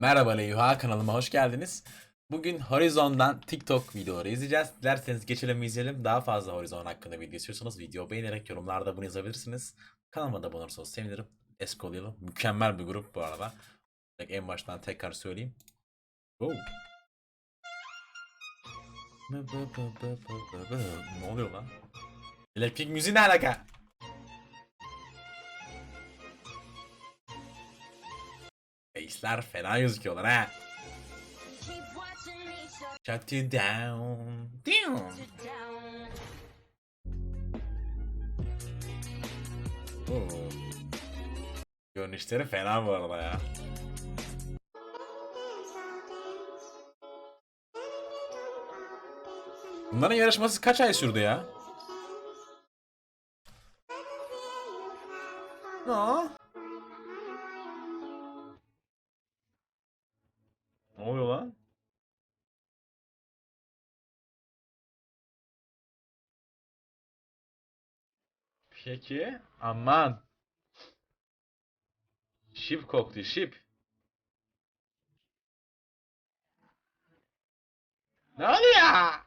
Merhaba Leyha kanalıma hoş geldiniz. Bugün Horizon'dan TikTok videoları izleyeceğiz. Dilerseniz geçelim izleyelim. Daha fazla Horizon hakkında video istiyorsanız video beğenerek yorumlarda bunu yazabilirsiniz. Kanalıma da abone sevinirim. Eskolayalım. Mükemmel bir grup bu arada. En baştan tekrar söyleyeyim. Oh. Ne oluyor lan? Elektrik müziği ne alaka? Bassler fena gözüküyorlar ha. Shut you down. Down. Oo. Görünüşleri fena bu arada ya. Bunların yarışması kaç ay sürdü ya? Aa. Peki. Aman. Şip koktu şip. Ne oluyor?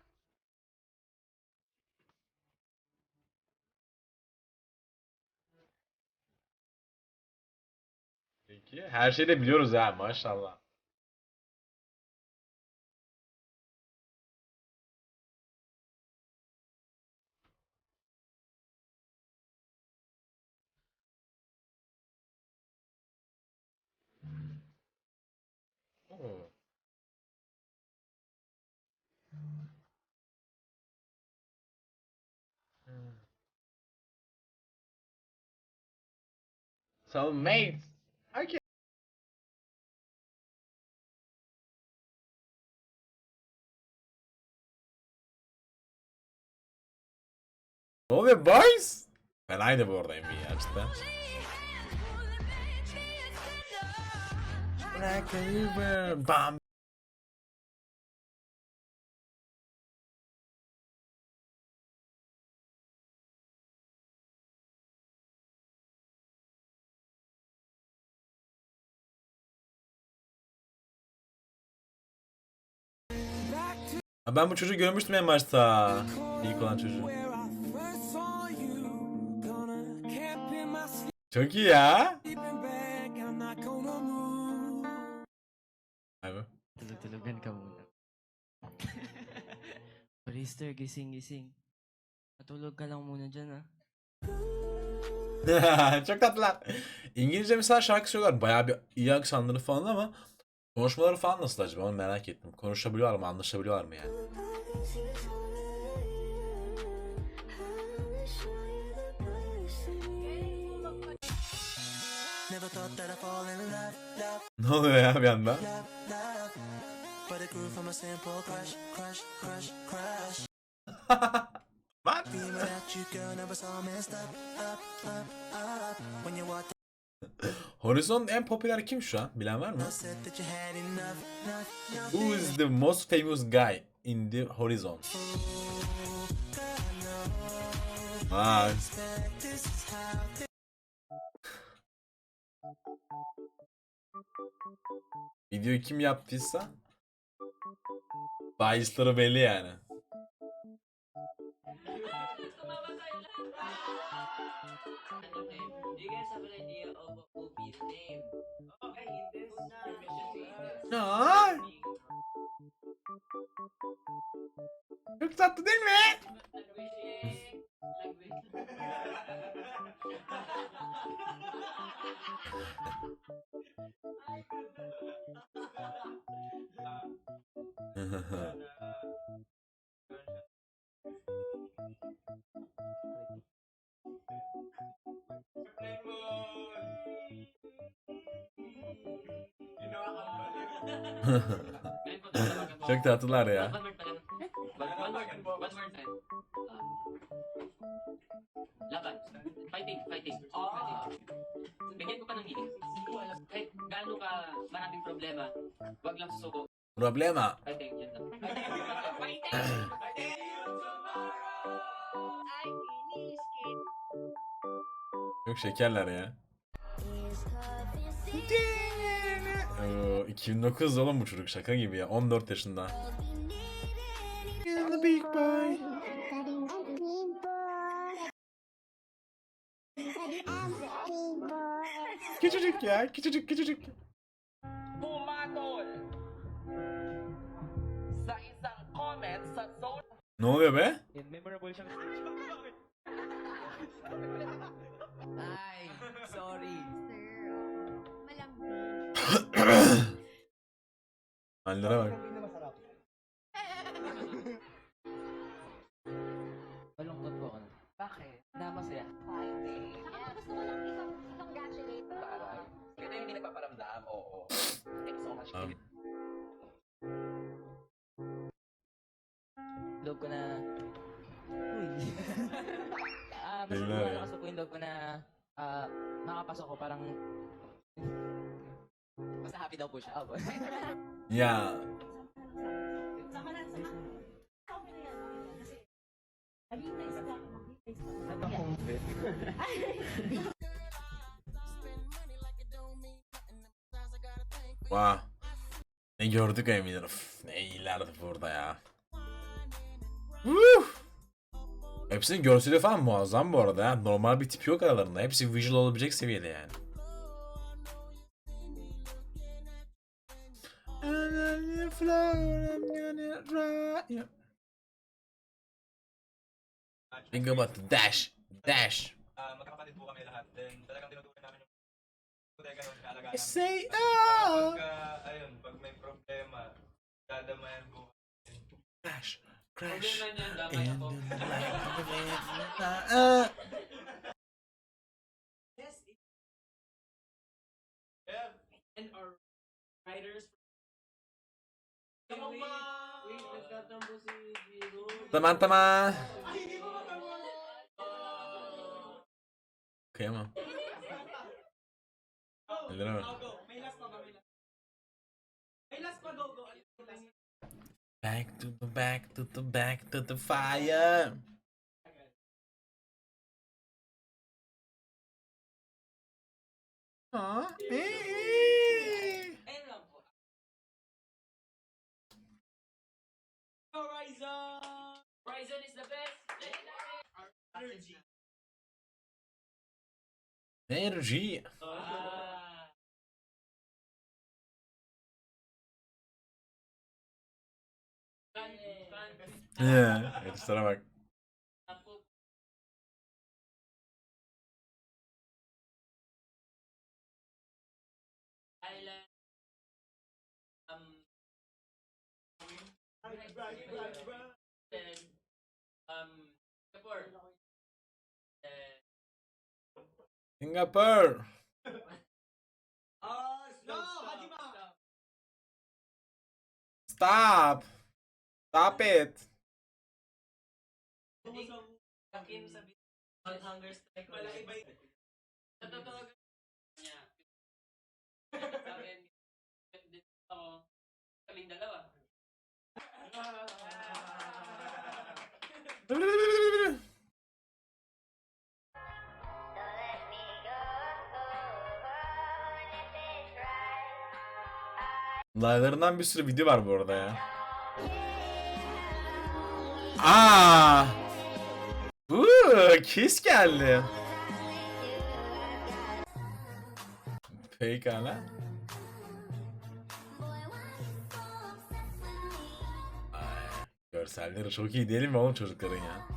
Peki. Her şeyi de biliyoruz ha maşallah. So mates. Okay. Ne oluyor boys? Fenaydı bu arada NBA cidden. Like a river, bam. Ha, Ben bu çocuğu görmüştüm en başta. İlk olan çocuğu. Çok iyi ya. Abi. Tulog-tulugan ka muna. Priester, gising-gising. Matulog ka lang muna dyan, ha? Çok tatlılar. İngilizce mesela şarkı söylüyorlar. Bayağı bir iyi aksanları falan ama konuşmaları falan nasıl acaba onu merak ettim. Konuşabiliyorlar mı, anlaşabiliyorlar mı yani? Ne oluyor ya bir anda? love, love. But it grew from a simple crush, crush, crush, crush. What? Being without you, girl, never saw messed up, up, up, up. When you walked Horizon en popüler kim şu an? Bilen var mı? Who is the most famous guy in the Horizon? Aa, videoyu kim yaptıysa bahisleri belli yani. Do you guys have an idea of a movie's name? Okay, in this permission Aa, çok tatlı değil mi? Çok tatlılar ya. Laban. Fighting. Fighting. Fighting. Bigyan ko pa ng meaning. Kahit gaano ka maraming problema, wag lang susuko. Problema. Fighting. Yan lang. Fighting! Çok şekerler ya. Oo, 2009 oğlum bu çocuk şaka gibi ya 14 yaşında. In the big boy. Küçücük ya küçücük küçücük. Ne oluyor be? Memorable Hallere bak. Malungkot po ako. Bakit? Na masaya. Saka gusto ko lang isang congratulate. Taray. Kaya hindi nagpaparamdam, oo. Thank you so much. Um, Loob ko na... Uy. Ah, mas Bigla eh. lumalakas po yung loob ko na ah, makapasok ko parang... Basta happy daw po siya. Yeah. Wow. Ne gördük eminim. Üf, ne iyilerdi burada ya. Woo! Hepsinin görseli falan muazzam bu arada ya. Normal bir tip yok aralarında. Hepsi visual olabilecek seviyede yani. Think about the dash. Dash. Ah, magkakapatid po kami lahat. Then, talagang tinutukoy namin yung ganun kaalagaan. Say Pag, oh. ayun, pag may problema, dadamayan po. Crash. Crash. Problema niyan, damay uh, Yeah, And our riders. Last pa, go, go. Back to the back to the back to the fire. Aa, Horizon! Horizon is the best! Energy. Enerji. Ah. Fan, fan. Yeah. Heriflere bak. Tapo. Island. Um. Um, Singapore. Then, Singapore. Oh, no, Hajima. Stop. Stop it. Akin sabi, on hunger strike. Wala iba Sa totoo niya. Sa akin, dito ako, kaming dalawa. Laylarından bir sürü video var bu arada ya. Aa! Uuu, kiss geldi. Pekala. Görselleri çok iyi değil mi oğlum çocukların ya?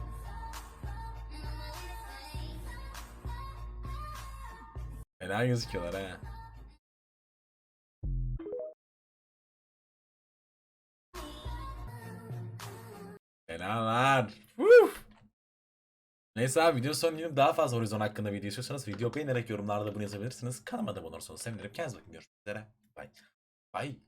Fena gözüküyorlar ha. Fenalar. Woo! Neyse abi video sonu yine daha fazla Horizon hakkında video istiyorsanız video beğenerek yorumlarda bunu yazabilirsiniz. Kanalıma abone olursanız sevinirim. Kendinize bakın. Görüşmek üzere. Bye. Bye.